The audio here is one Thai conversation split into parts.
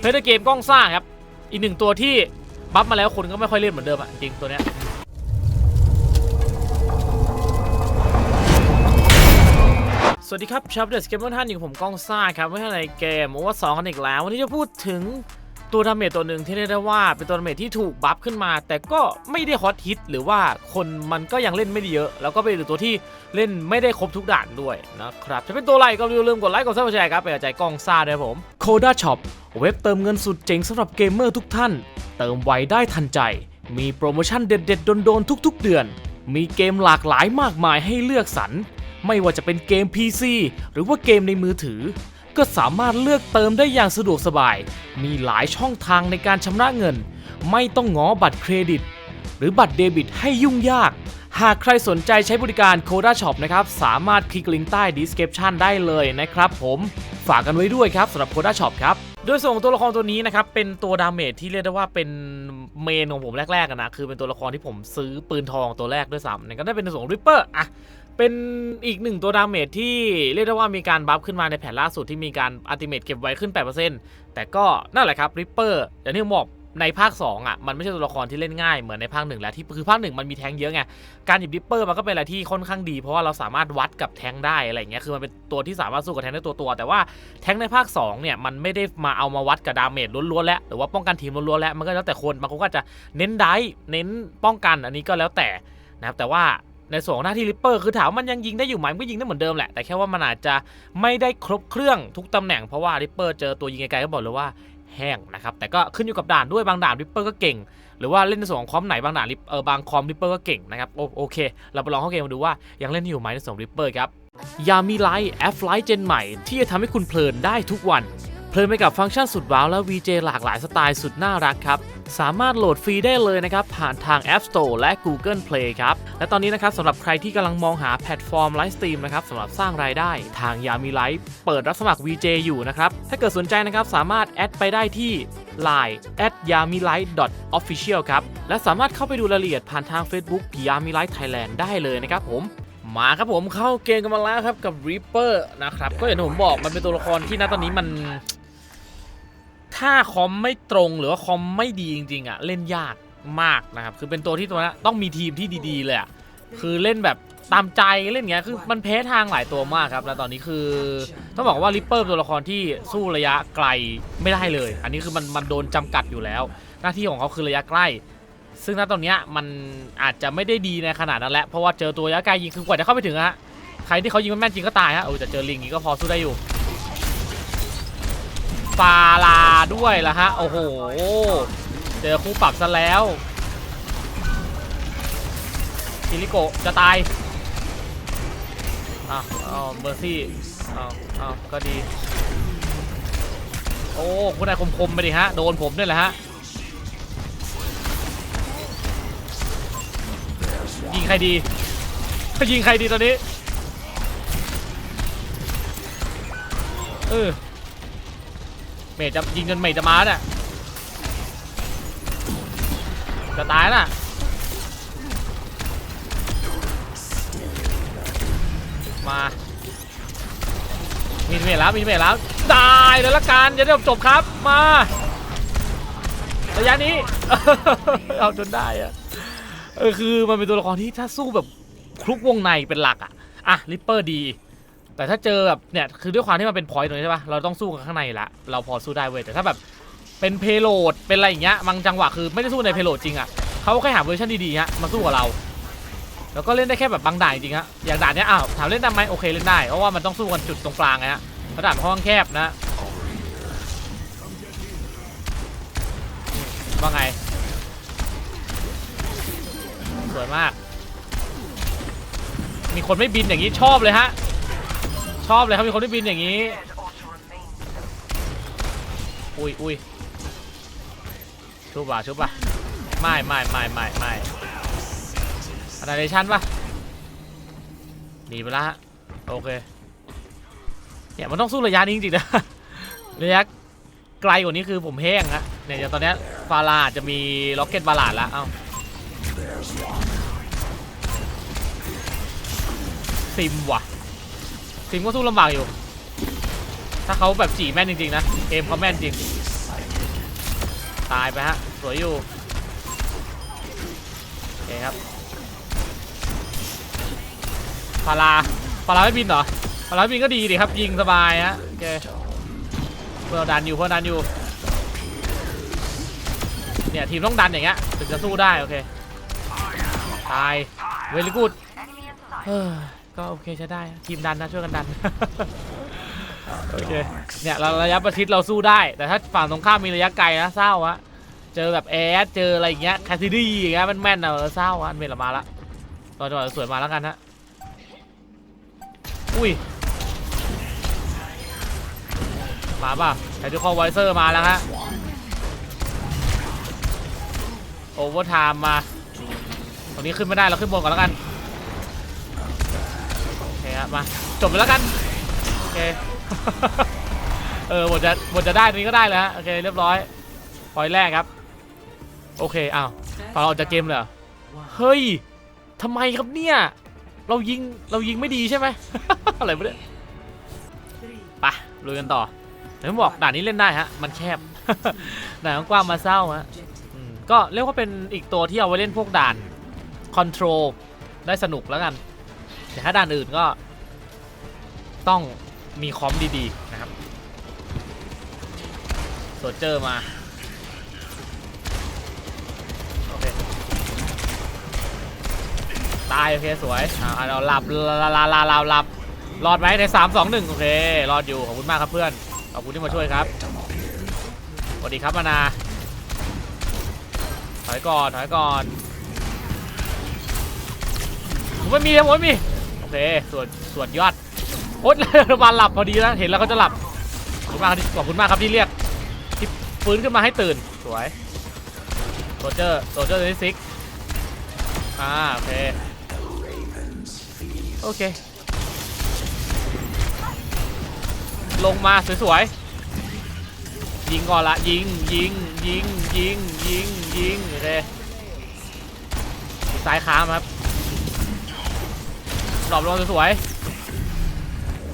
เพลย์เกมกล้องซ่าครับ อีกหนึ่งตัวที่บัฟมาแล้วคนก็ไม่ค่อยเล่นเหมือนเดิมอะจริงตัวเนี้ยสวัสดีครับชาวเดสเกมเมอร์ท่านอยู่ผมก้องซ่าครับไม่ใช่ในเกมโอเวอร์สองกันอีกแล้ว วันนี้จะพูดถึง ตัวดาเมจตัวหนึ่งที่เรียกได้ว่าเป็นตัวดาเมจที่ถูกบัฟขึ้นมา แต่ก็ไม่ได้ฮอตฮิตหรือว่าคนมันก็ยังเล่นไม่ได้เยอะ แล้วก็เป็นตัวที่เล่นไม่ได้ครบทุกด่านด้วยนะครับจะเป็นตัวอะไรก็อย่าลืมกดไลค์กดซับสไครต์ครับเป็นกำลังใจก้องซ่าด้วยผม Coda Shop เว็บเติมเงินสุดเจ๋งสำหรับเกมเมอร์ทุกท่าน เติมไวได้ทันใจ มีโปรโมชั่นเด็ดๆโดนๆทุก ๆ เดือน มีเกมหลากหลายมากมายให้เลือกสรรไม่ว่าจะเป็นเกม PC หรือว่าเกมในมือถือ ก็สามารถเลือกเติมได้อย่างสะดวกสบาย มีหลายช่องทางในการชำระเงิน ไม่ต้องง้อบัตรเครดิต หรือบัตรเดบิตให้ยุ่งยาก หากใครสนใจใช้บริการ Coda Shop นะครับ สามารถคลิกลิงก์ใต้ description ได้เลยนะครับผมฝากกันไว้ด้วยครับสำหรับ Coda Shop ครับโดยส่งตัวละครตัวนี้นะครับ เป็นตัวดาเมจที่เรียกได้ว่าเป็นเมนของผมแรกๆนะคือเป็นตัวละครที่ผมซื้อปืนทองตัวแรกด้วยซ้ำเนี่ยก็ได้เป็นส่วนของริปเปอร์อะ เป็นอีกหนึ่งตัวดาเมจที่เรียกได้ว่ามีการบัฟขึ้นมาในแผนล่าสุดที่มีการอัติเมทเก็บไว้ขึ้น 8%แต่ก็นั่นแหละครับริปเปอร์อย่างที่ผมบอกในภาค 2 อะ มันไม่ใช่ตัวละครที่เล่นง่ายเหมือนในภาคหนึ่งแล้วที่คือภาคหนึ่งมันมีแทงเยอะไง การหยิบริปเปอร์มันก็เป็นอะไรที่ค่อนข้างดี เพราะว่าเราสามารถวัดกับแทงได้อะไรเงี้ยคือมันเป็นตัวที่สามารถสู้กับแทงได้ตัวตัวแต่ว่าแทงในภาค 2 เนี่ย มันไม่ได้มาเอามาวัดกับดาเมจล้วนๆแล้วหรือว่าป้องกันทีมล้วนๆแล้วมันก็แล้วแต่คนบางคนก็จจะเน้นได้เน้นป้องกันอันนี้ก็แล้วแต่นะครับแต่ว่า ในส่วนของหน้าที่ริปเปอร์คือถามมันยังยิงได้อยู่ไหมมันก็ยิงได้เหมือนเดิมแหละ แต่แค่ว่ามันอาจจะไม่ได้ครบเครื่องทุกตำแหน่งเพราะว่าริปเปอร์เจอตัวยิงไกลๆก็บอกเลยว่าแห้งนะครับแต่ก็ขึ้นอยู่กับด่านด้วยบางด่านริปเปอร์ก็เก่ง หรือว่าเล่นในส่วนของคอมไหนบางด่านริปเออบางคอมริปเปอร์ก็เก่งนะครับโอโอเค เราไปลองเข้าเกมมาดูว่ายังเล่นอยู่ไหมในส่วนริปเปอร์ครับยามีไลท์แอปไลท์เจนใหม่ที่จะทำให้คุณเพลินได้ทุกวัน เพลินไปกับฟังก์ชันสุดว้าวและ VJ หลากหลายสไตล์สุดน่ารักครับ สามารถโหลดฟรีได้เลยนะครับ ผ่านทาง App Store และ Google Play ครับ และตอนนี้นะครับสำหรับใครที่กำลังมองหาแพลตฟอร์มไลฟ์สตรีมนะครับสำหรับสร้างรายได้ทางยามีไลฟ์เปิดรับสมัคร VJ อยู่นะครับ ถ้าเกิดสนใจนะครับสามารถแอดไปได้ที่ Line at yamilight official ครับ และสามารถเข้าไปดูรายละเอียดผ่านทาง Facebook ยามีไลท์ไทยแลนด์ได้เลยนะครับผมมาครับผมเข้าเกมกันมาแล้วครับกับ Reaper นะครับ ก็อย่างที่ผมบอกมันเป็นตัวละครที่ณตอนนี้มัน ถ้าคอมไม่ตรงหรือว่าคอมไม่ดีจริงๆอะเล่นยากมากนะครับคือเป็นตัวที่ตัวนี้ต้องมีทีมที่ดีๆเลยอะคือเล่นแบบตามใจเล่นอย่างเงี้ยคือมันแพ้ทางหลายตัวมากครับแล้วตอนนี้คือต้องบอกว่าริปเปอร์ตัวละครที่สู้ระยะไกลไม่ได้เลย อันนี้คือมันมันโดนจำกัดอยู่แล้ว หน้าที่ของเขาคือระยะใกล้ ซึ่งณตอนนี้มันอาจจะไม่ได้ดีในขนาดนั้นแหละเพราะว่าเจอตัวระยะไกลยิงคือกว่าจะเข้าไปถึงฮะใครที่เขายิงแม่นจริงก็ตายฮะโอ้แต่เจอลิงนี้ก็พอสู้ได้อยู่ ฟาลาด้วยละฮะ โอ้โห เจอคู่ปรับซะแล้วคิริโกะจะตายอ้าวอ้าวเมอร์ซี่อ้าวอ้าวก็ดี โอ้คุณนายคมๆไปดิฮะ โดนผมด้วยแหละฮะ ยิงใครดียิงใครดีตอนนี้ เออ เมจจะยิงจนเมจจะมาเนี่ยจะตายน่ะมามีเมจแล้วมีเมจแล้วตายเลยละกันจะได้จบครับมาระยะนี้เอาจนได้อะเออคือมันเป็นตัวละครที่ถ้าสู้แบบคลุกวงในเป็นหลักอะอะลิปเปอร์ดี แต่ถ้าเจอแบบเนี่ยคือด้วยความที่มันเป็นพอยต์ตรงนี้ใช่ปะเราต้องสู้กันข้างในละเราพอสู้ได้เว้ยแต่ถ้าแบบเป็นเพโลดเป็นอะไรอย่างเงี้ยบางจังหวะคือไม่ได้สู้ในเพโลดจริงอะเขาแค่หาเวอร์ชันดีๆฮะมาสู้กับเรา แล้วก็เล่นได้แค่แบบบางด่านจริงฮะอย่างด่านเนี้ยอ้าวถามเล่นได้ไหมโอเคเล่นได้เพราะว่ามันต้องสู้กันจุดตรงกลางไงฮะแล้วด่านห้องแคบนะว่าไงสวยมาก มีคนไม่บินอย่างนี้ชอบเลยฮะ ชอบเลยครับมีคนที่บินอย่างนี้ อุ้ยอุ้ยชุบป่ะชุบป่ะไม่ไม่ไม่ไม่ไม่อะไรเดชั่นป่ะหนีไปละโอเคเนี่ยมันต้องสู้ระยะนี้จริงๆนะระยะไกลกว่านี้คือผมแห้งฮะเนี่ยตอนนี้ฟาลาจะมีล็อกเก็ตบาลาดแล้วเอ้าซิมว่ะ ซิมก็สู้ลำบากอยู่ ถ้าเขาแบบจีแม่นจริงๆนะเกมเขาแม่นจริง ตายไปฮะ สวยอยู่โอเคครับพาราพาราไม่บินเหรอพาราไม่บินก็ดีดิครับ ยิงสบายฮะโอเคเพื่อดันอยู่เพื่อดันอยู่เนี่ยทีมต้องดันอย่างเงี้ยถึงจะสู้ได้โอเคตายเวลิกูดเฮ้ ก็โอเคใช้ได้ทีมดันนะช่วยกันดัน โอเค เนี่ยเราระยะประชิดเราสู้ได้ แต่ถ้าฝั่งตรงข้ามมีระยะไกลนะเศร้าอะเจอแบบแอดเจออะไรอย่างเงี้ยคาซิดี้อย่างเงี้ยมันแม่นอะเออเศร้าอะอันเมลมาละตอนจังหวะสวยมาแล้วกันฮะอุ้ยมาป่ะไททูคอลไวเซอร์มาแล้วฮะโอเวอร์ไทม์มาตรงนี้ขึ้นไม่ได้เราขึ้นบนก่อนแล้วกันโอเคครับ มาจบไปแล้วกันโอเคเออหมดจะหมดจะได้ตรงนี้ก็ได้แล้วโอเคเรียบร้อยพอยแรกครับ โอเคอ้าวฝั่งเราออกจากเกมเลยเหรอเฮ้ยทำไมครับเนี่ย เรายิงเรายิงไม่ดีใช่ไหมอะไรไม่ได้ไปะลุยกันต่อผมบอกด่านนี้เล่นได้ฮะ มันแคบด่านกว้างมาเศร้าฮะก็เรียกว่าเป็นอีกตัวที่เอาไว้เล่นพวกด่านคอนโทรลได้สนุกแล้วกัน แต่ถ้าด่านอื่นก็ ต้องมีคอมดีๆนะครับโซเจอร์มา โอเค ตาย โอเค สวยอ่าเราหลับลาลาลาลาหลับรอดไหมในสามสองหนึ่งโอเค รอดอยู่ ขอบคุณมากครับเพื่อน ขอบคุณที่มาช่วยครับ สวัสดีครับมานา ถอยก่อน ถอยก่อนผมไม่มีผมไม่มี โอเค ส่วนส่วนยอด โอ๊ยระบาลหลับพอดีแล้วเห็นแล้วเขาจะหลับขอบคุณมากครับที่ขอบคุณมากครับที่เรียกที่ฟื้นขึ้นมาให้ตื่นสวยโรเจอร์โรเจอร์ที่ซิกอ่าโอเคโอเค ลงมาสวยๆยิงก่อนละยิงยิงยิงยิงยิงยิงโอเคซ้ายค้ามครับดรอปลงสวยๆ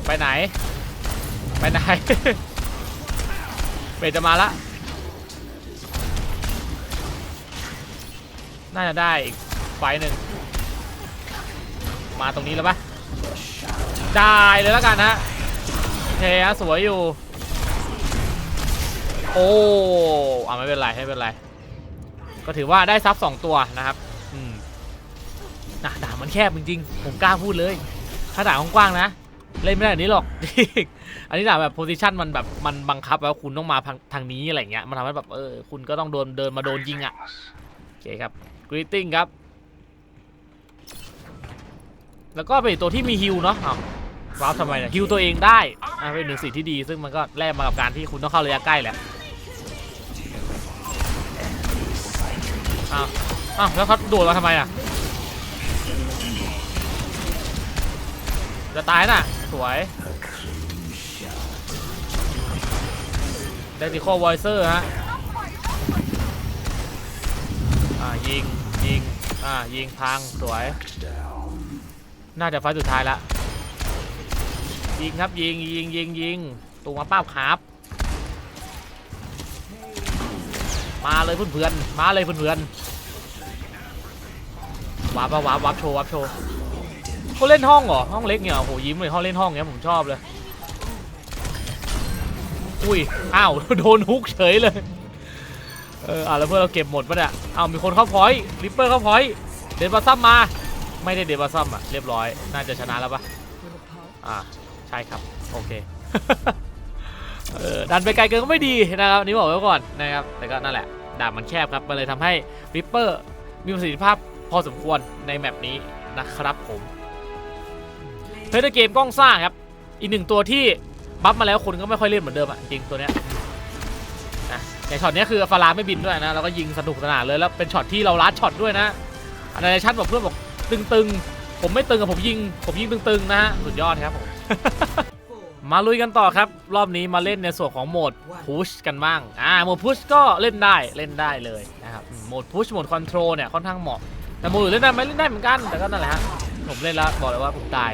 ไปไหน ไปไหน เบจะมาละ น่าจะได้อีกไฟหนึ่ง มาตรงนี้แล้วปะได้เลยแล้วกันฮะเคฮะสวยอยู่ โอ้อ่าไม่เป็นไรไม่เป็นไร ก็ถือว่าได้ซับสองตัวนะครับ อืมนะด่านมันแคบจริงๆ ผมกล้าพูดเลย ถ้าด่านกว้างๆนะ เล่นไม่ได้แบบนี้หรอก อันนี้ด่าแบบโพซิชันมันแบบมันบังคับว่าคุณต้องมาทางทางนี้อะไรเงี้ย มันทำให้แบบเออคุณก็ต้องโดนเดินมาโดนยิงอะ โอเคครับกรีตติ้งครับ แล้วก็เป็นตัวที่มีฮิลเนาะอ้าวว้าวทำไมเนี่ยฮิลตัวเองได้อ่าเป็นหนึ่งสิ่งที่ดีซึ่งมันก็แลกมากับการที่คุณต้องเข้าระยะใกล้แหละอ้าวอ้าวแล้วเขาโดดมาทำไมอะ จะตายน่ะ สวยเดติโคไวเซอร์ฮะ อ่ายิง ยิง อ่ายิงพัง สวย น่าจะไฟสุดท้ายละ ยิงครับยิงยิงยิงยิงตูมาป้าบครับ มาเลยเพื่อนเพื่อนๆมาเลยเพื่อนเพื่อนๆวาร์ปวาร์ปวาร์ปโชว์วาร์ปโชว์ เขาเล่นห้องเหรอ ห้องเล็กเนี่ยโอ้โหยิ้มเลยเขาเล่นห้องเนี้ยผมชอบเลย อุ้ย อ้าว โดนฮุกเฉยเลย เอออะแล้วเพื่อนเราเก็บหมดปะเนี่ยเอามีคนเข้าพอยต์ริปเปอร์เข้าพอยต์เดนบาซัมมา ไม่ได้เดนบาซัมอะ เรียบร้อย น่าจะชนะแล้วปะอ่า ใช่ครับ โอเค เออ ดันไปไกลเกินก็ไม่ดีนะครับนนี่บอกไว้ก่อนนะครับ แต่ก็นั่นแหละด่านมันแคบครับ มันเลยทำให้ริปเปอร์มีประสิทธิภาพพอสมควรในแมปนี้นะครับผม เพลย์เกมกล้องซ่าครับ อีกหนึ่งตัวที่บัฟมาแล้วคนก็ไม่ค่อยเล่นเหมือนเดิมอะจริงตัวเนี้ยนะอย่างช็อตเนี้ยคือฟาราไม่บินด้วยนะแล้วก็ยิงสนุกสนานเลยแล้วเป็นช็อตที่เราลัดช็อตด้วยนะอันนี้ชัดบอกเพื่อนบอกตึงๆ ผมไม่ตึงกับผมยิง ผมยิงตึงๆนะฮะสุดยอดครับผมมาลุยกันต่อครับ รอบนี้มาเล่นในส่วนของโหมดพุชกันบ้างอ่าโหมดพุชก็เล่นได้เล่นได้เลยนะครับอืมโหมดพุชโหมดคอนโทรลเนี่ยค่อนข้างเหมาะแต่โหมดอื่นเล่นได้ไหมเล่นได้เหมือนกันแต่ก็นั่นแหละฮะ ผมเล่นแล้วบอกเลยว่าผมตาย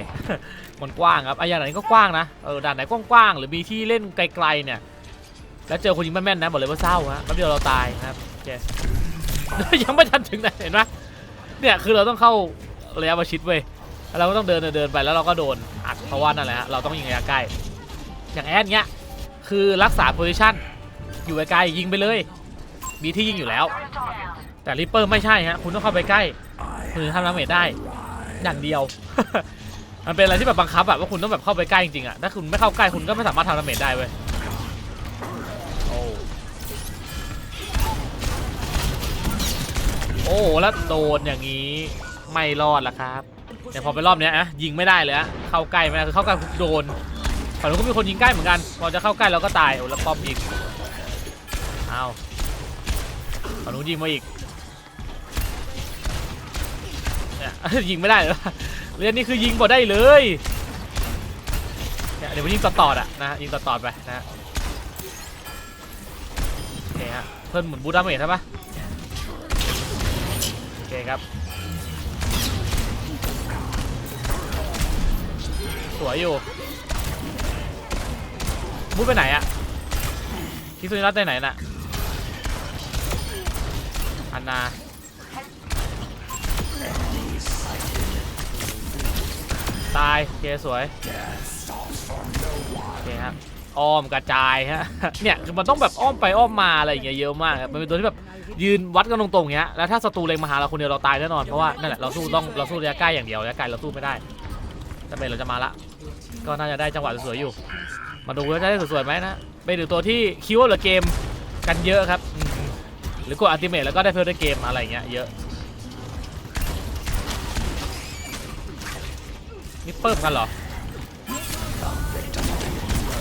มันกว้างครับไอ้อย่างไหนก็กว้างนะ เออด่านไหนกว้างๆหรือมีที่เล่นไกลๆเนี่ย แล้วเจอคนยิงแม่นๆนะบอกเลยว่าเศร้าฮะแป๊บเดียวเราตายนะครับโอเคยังไม่ทันถึงไหนเห็นไหมเนี่ยคือเราต้องเข้าระยะประชิดเว้ยแล้วเราก็ต้องเดินเดินเดินไปแล้วเราก็โดนอัดเพราะว่านั่นแหละฮะเราต้องยิงระยะใกล้อย่างแอดเนี้ยคือรักษาโพซิชันอยู่ไกลๆยิงไปเลย มีที่ยิงอยู่แล้ว แต่ริปเปอร์ไม่ใช่ฮะคุณต้องเข้าไปใกล้คุณทำดาเมจได้ อย่างเดียว มันเป็นอะไรที่แบบบังคับอะว่าคุณต้องแบบเข้าไปใกล้จริงๆอะถ้าคุณไม่เข้าใกล้คุณก็ไม่สามารถทำดาเมจได้เว้ยโอ้โอ้แล้วโดนอย่างนี้ไม่รอดละครับแต่พอไปรอบเนี้ยอะยิงไม่ได้เลยอะเข้าใกล้ไม่ได้คือเข้าใกล้โดนฝั่งนู้นก็มีคนยิงใกล้เหมือนกัน พอจะเข้าใกล้เราก็ตายโอ้แล้วป้อมยิงเอาฝั่งนู้นยิงมาอีก ยิงไม่ได้เลยเรียนนี่คือยิงบ่ได้เลยเดี๋ยวมันยิงต่อๆอะนะยิงต่อๆไปนะฮะโอเคฮะเพิ่มหมุนบูดาเมจใช่ปะโอเคครับ สวยอยู่บูทไปไหนอะคิสุนิรัตไปไหนน่ะอันนา ตายโอเคสวยโอเคครับอ้อมกระจายฮะ เนี่ยคือมันต้องแบบอ้อมไปอ้อมมาอะไรอย่างเงี้ยเยอะมากครับมันเป็นตัวที่แบบยืนวัดกันตรงๆอย่างเงี้ย แล้วถ้าศัตรูเล็งมาหาเราคนเดียวเราตายแน่นอน เพราะว่านั่นแหละเราสู้ต้องเราสู้ระยะใกล้อย่างเดียวระยะไกลเราสู้ไม่ได้แต่เป็นเราจะมาละ ก็น่าจะได้จังหวะสวยๆอยู่ มาดูว่าจะได้สวยๆไหมนะเป็นหนึ่งตัวที่คิวเหลือเกมกันเยอะครับ หรือกดอัลติเมทแล้วก็ได้เพิ่มได้เกมอะไรเงี้ยเยอะ นี่เปิ่มกันเหรอ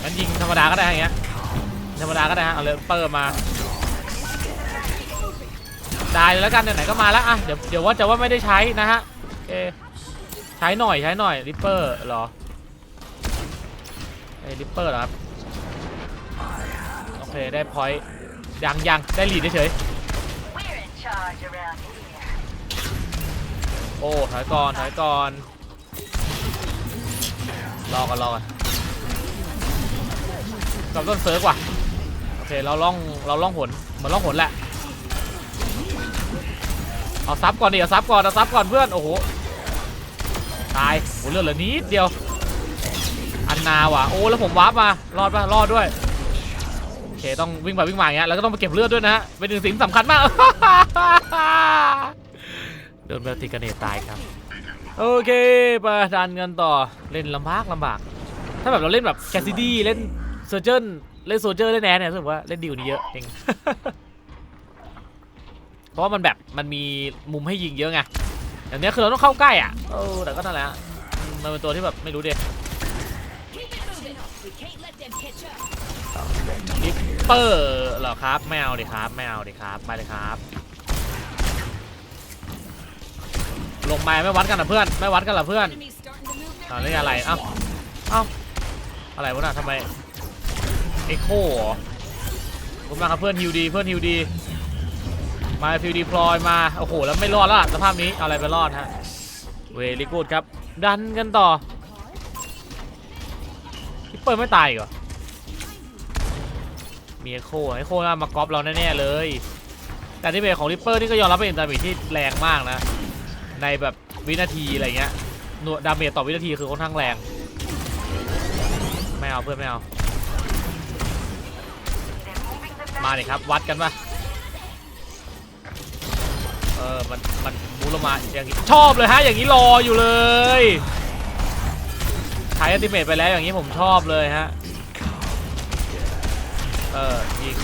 งั้นยิงธรรมดาก็ได้อย่างเงี้ย ธรรมดาก็ได้ฮะ เอาเลยเปิ่มมา ได้เลยแล้วกันไหนๆก็มาแล้วอะ เดี๋ยวเดี๋ยวว่าจะว่าไม่ได้ใช้นะฮะโอเคใช้หน่อยใช้หน่อยริปเปอร์เหรอไอ้ริปเปอร์เหรอครับโอเคได้พอยต์ยังยังได้ลีดเฉย We're in charge around here. โอ้ถอยก่อนถอยก่อน รอกันรอกันกับต้นเซิร์ฟว่ะโอเคเราล่องเราล่องหนเหมือนล่องหนแหละเอาซับก่อนดิเอาซับก่อนเอาซับก่อนเพื่อนโอ้โหตายโอ้เลือดเหลือนิดเดียวอันนาว่ะโอ้แล้วผมวาร์ปมารอดปะรอดด้วยโอเคต้องวิ่งไปวิ่งมาอย่างเงี้ยแล้วก็ต้องไปเก็บเลือดด้วยนะฮะเป็นหนึ่งสิ่งสำคัญมากเดินไปติกเนตตายครับ โอเคไปดันกันต่อเล่นลำบากลำบาก ถ้าแบบเราเล่นแบบแคสซิดี้เล่นเซอร์เจนเล่นโซเจอร์เล่นแอนเนี่ยรู้สึกว่าเล่นดีกว่านี้เยอะจริงเพราะว่ามันแบบมันมีมุมให้ยิงเยอะไงอย่างเนี้ยคือเราต้องเข้าใกล้อะเออแต่ก็นั่นแหละมันเป็นตัวที่แบบไม่รู้เด็ We can't let them catch up. ลิปเปอร์เหรอครับไม่เอาดิครับไม่เอาดิครับไปเลยครับ ลงมาไม่วัดกันเหรอเพื่อน ไม่วัดกันเหรอเพื่อนตอ่า their นี่อะไรเอ้าเอ้าอะไรวะน่ะทำไมเอ็กโคเหรอขอบคุณมาครับเพื่อนฮิวดีเพื่อนฮิวดี มาฟิวดีพลอยมา โอ้โห แล้วไม่รอดแล้วล่ะสภาพนี้อะไรไปรอดฮะ เวลิกูดครับ ดันกันต่อลิปเปอร์ไม่ตายกเหรอมีเอ็โคเอ็โคน่ามากรอบเราแน่ๆเลย แต่ที่เบรของลิปเปอร์นี่ก็ยอมรับเป็นดาเมจที่แรงมากนะ ในแบบวินาทีอะไรเงี้ยหน่วยดาเมจต่อวินาทีคือค่อนข้างแรง ไม่เอาเพื่อนไม่เอา มาดิครับ วัดกันปะเออ มัน มันบูลมาอย่างนี้ชอบเลยฮะ อย่างนี้รออยู่เลยใช้อัติเมทไปแล้วอย่างนี้ผมชอบเลยฮะ เออยิง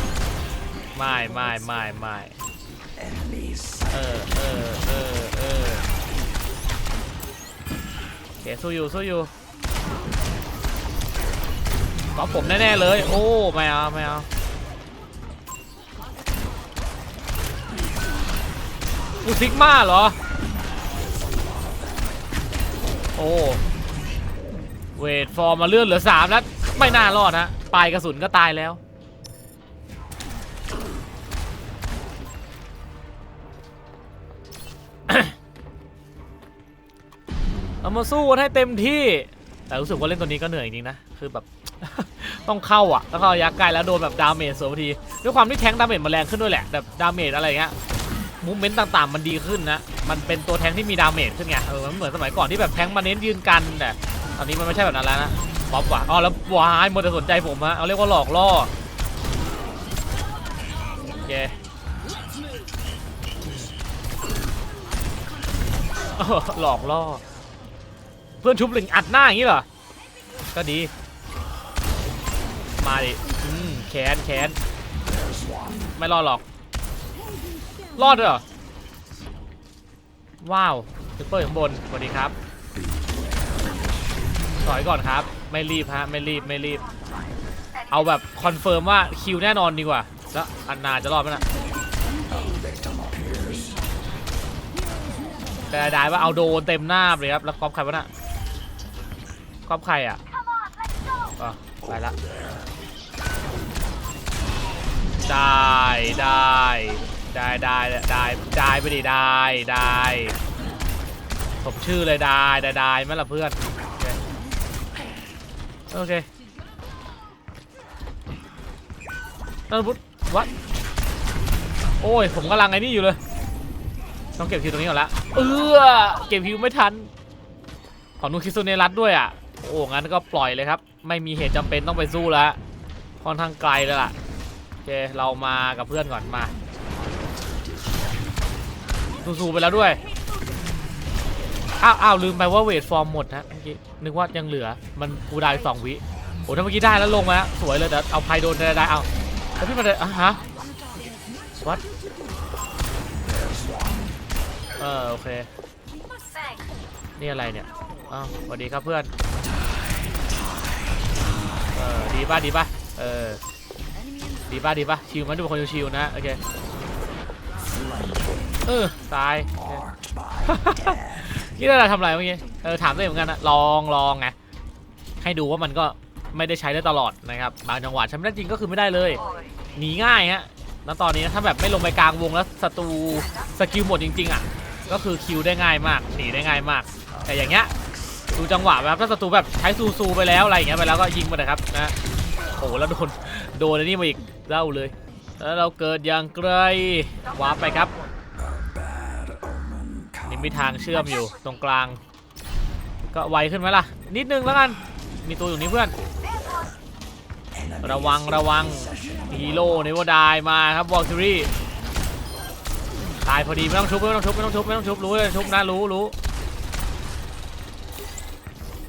ไม่ไม่ไม่ไม่เออเออเออ เคสู้อยู่สู้อยู่ก็ผมแน่ๆเลย โอ้ไม่เอาไม่เอากูซิกมาเหรอ โอ้เวทฟอร์มมาเลื่อนเหลือสามแล้ว ไม่น่ารอดฮะปลายกระสุนก็ตายแล้ว เรามาสู้กันให้เต็มที่ แต่รู้สึกว่าเล่นตัวนี้ก็เหนื่อยจริงนะคือแบบ ต้องเข้าอะต้องเข้าระยะไกลแล้วโดนแบบดาเมจสวทีด้วยความที่แทงค์ดาเมจมันแรงขึ้นด้วยแหละแบบดาเมจอะไรเงี้ยมูเมนต์ต่างๆ มันดีขึ้นนะ มันเป็นตัวแทงค์ที่มีดาเมจขึ้นไง เออ มันเหมือนสมัยก่อนที่แบบแทงค์มาเน้นยืนกันแต่ตอนนี้มันไม่ใช่แบบนั้นแล้วนะป๊อปว่ะอ๋อแล้ววายหมดแต่สนใจผมฮะ เอาเรียกว่าหลอกล่อโอเคหลอกล่อ พื่อนชุบหลิงอัดหน้าอย่างนี้เหรอ ก็ดี มาดิแขนแขนไม่รอดหรอก รอดเหรอ ว้าวซุปเปอร์ข้างบน สวัสดีครับ ถอยก่อนครับ ไม่รีบฮะ ไม่รีบ ไม่รีบ เอาแบบคอนเฟิร์มว่าคิวแน่นอนดีกว่า แล้วอันนาจะรอดไหมนะแต่ได้ว่าเอาโดนเต็มหน้าเลยครับ แล้วกอบใครวะน่ะ กอบใครอะอะไปละได้ได้ได้ได้ได้ได้ไปดิได้ได้ผมชื่อเลยได้ได้ได้ไหมล่ะเพื่อนโอเคโอเคนั่นพุทธวัดโอ้ยผมกำลังไอ้นี่อยู่เลย ต้องเก็บคิวตรงนี้ก่อนละเออเก็บคิวไม่ทัน ของนูคิซุเนรัตด้วยอะ โอ้งั้นก็ปล่อยเลยครับ ไม่มีเหตุจำเป็นต้องไปสู้แล้วค่อนข้างไกลแล้วล่ะโอเคเรามากับเพื่อนก่อนมาสู้ๆไปแล้วด้วยอ้าวอ้าวลืมไปว่าเวทฟอร์มหมดนะเมื่อกี้นึกว่ายังเหลือมันกูได้สองวิโอ้ถ้าเมื่อกี้ได้แล้วลงมาสวยเลยแต่เอาไพโดนได้ได้เอาแล้วพี่มาเลยอะฮะวัดเออโอเคนี่อะไรเนี่ย อ้าวสวัสดีครับเพื่อน เออดีป่ะดีป่ะ เออ ดีป่ะดีป่ะ ชิวมันดูเป็นคนชิวๆนะ โอเค เออ ตาย นี่เราทำอะไรเมื่อกี้ เออ ถามตัวเองเหมือนกันนะลองลองไง ให้ดูว่ามันก็ไม่ได้ใช้ได้ตลอดนะครับ บางจังหวะใช้ไม่ได้จริงก็คือไม่ได้เลย หนีง่ายฮะแล้วตอนนี้ถ้าแบบไม่ลงไปกลางวงแล้วศัตรูสกิลหมดจริง ๆ อะ ก็คือคิวได้ง่ายมาก หนีได้ง่ายมาก แต่อย่างเงี้ย ดูจังหวะแบบถ้าศัตรูแบบใช้ซูซูไปแล้วอะไรอย่างเงี้ยไปแล้วก็ยิงมาเลยครับนะโอ้โหแล้วโดนโดนอันนี้มาอีกเล่าเลย แล้วเราเกิดอย่างไกลวาร์ปไปครับนี่มีทางเชื่อมอยู่ตรงกลาง ก็ไวขึ้นไหมล่ะ นิดนึงแล้วกันมีตัวอยู่นี้เพื่อน ระวังระวังฮีโร่เนวดายมาครับวอลคิรี่ตายพอดีไม่ต้องชุบไม่ต้องชุบไม่ต้องชุบไม่ต้องชุบรู้เลยชุบนะรู้รู้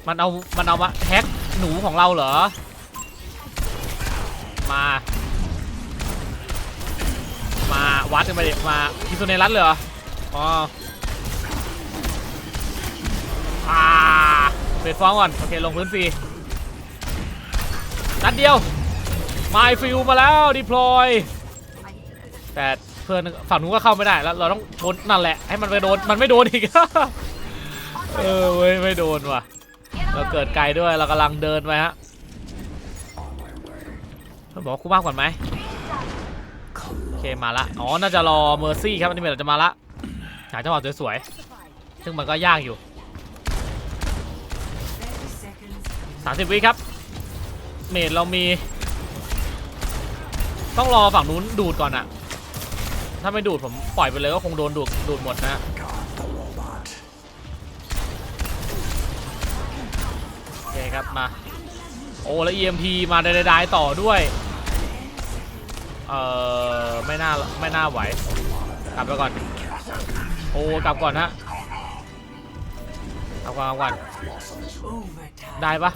มันเอา มันเอามาแฮกหนูของเราเหรอ มา มาวัดกันไปเดิมาพิโซเนรัสเลยเหรอ อ๋ออาเฟดฟ้องก่อน โอเค ลงพื้นฟรี นัดเดียวไมฟิลมาแล้วดิพลอย แต่เพื่อนฝั่งนู้นก็เข้าไม่ได้แล้ว เราต้องชนนั่นแหละ ให้มันไปโดน มันไม่โดนอีก เออเว้ยไม่โดนว่ะ เราเกิดไกลด้วยเรากำลังเดินไปฮะเพื่อนบอกคู่บ้านก่อนไหมโอเคมาละอ๋อน่าจะรอเมอร์ซี่ครับอันนี้เมเราจะมาละหาจังหวะสวยๆซึ่งมันก็ยากอยู่30วิครับ เมดเรามี ต้องรอฝั่งนู้นดูดก่อนอะถ้าไม่ดูดผมปล่อยไปเลยก็คงโดนดูดดูดหมดนะ คครับมาโอ้แล้ว EMP มาได้ๆต่อด้วยเออไม่น่าไม่น่าไหวกลับไปก่อนโอ้กลับก่อนฮะเอาก่อนเอาก่อนได้ปะ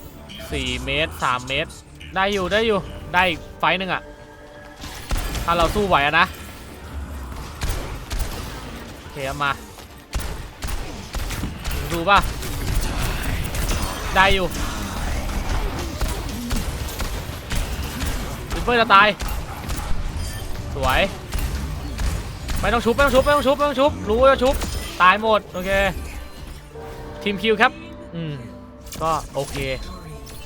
4เมตร3เมตร ได้อยู่ได้อยู่ได้อีกไฟหนึ่งอะถ้าเราสู้ไหวนะโอเคมาดูป่ะ ได้อยู่ซิปเปอร์จะตาย สวย ไม่ต้องชุบไม่ต้องชุบไม่ต้องชุบไม่ต้องชุบ รู้ว่าจะชุบ ตายหมด โอเค ทีมคิวครับ อืม ก็โอเค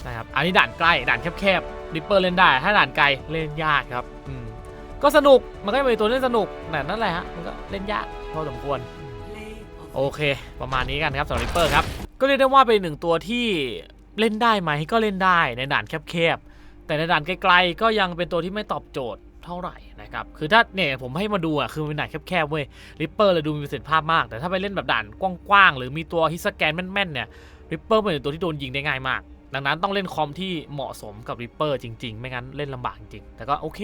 นะครับ อันนี้ด่านใกล้ ด่านแคบๆริปเปอร์เล่นได้ ถ้าด่านไกลเล่นยากครับ อืม ก็สนุก มันก็เป็นตัวเล่นสนุกแต่นั่นแหละฮะ มันก็เล่นยากพอสมควร โอเค ประมาณนี้กันครับสำหรับริปเปอร์ครับ ก็เรียกได้ว่าเป็นหนึ่งตัวที่เล่นได้ไหมก็เล่นได้ในด่านแคบๆแต่ในด่านไกลๆก็ยังเป็นตัวที่ไม่ตอบโจทย์เท่าไหร่นะครับคือถ้าเนี่ยผมให้มาดูอะคือมันเป็นด่านแคบๆเว้ยริปเปอร์เลยดูมีประสิทธิภาพมาก แต่ถ้าไปเล่นแบบด่านกว้างๆหรือมีตัวฮิสแกนแม่นๆเนี่ยริปเปอร์เป็นตัวที่โดนยิงได้ง่ายมาก ดังนั้นต้องเล่นคอมที่เหมาะสมกับริปเปอร์จริงๆ ไม่งั้นเล่นลำบากจริงแต่ก็โอเค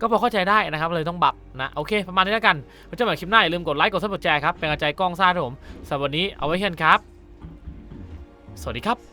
ก็พอเข้าใจได้นะครับ เลยต้องบับนะ โอเค ประมาณนี้แล้วกันไว้เจอกันใหม่คลิปหน้า อย่าลืมกดไลค์ กดซับกดแชร์ครับ เป็นกำลังใจกล้องซ่าด้วยผมสำหรับวันนี้เอาไว้แค่นี้ครับ สวัสดีครับ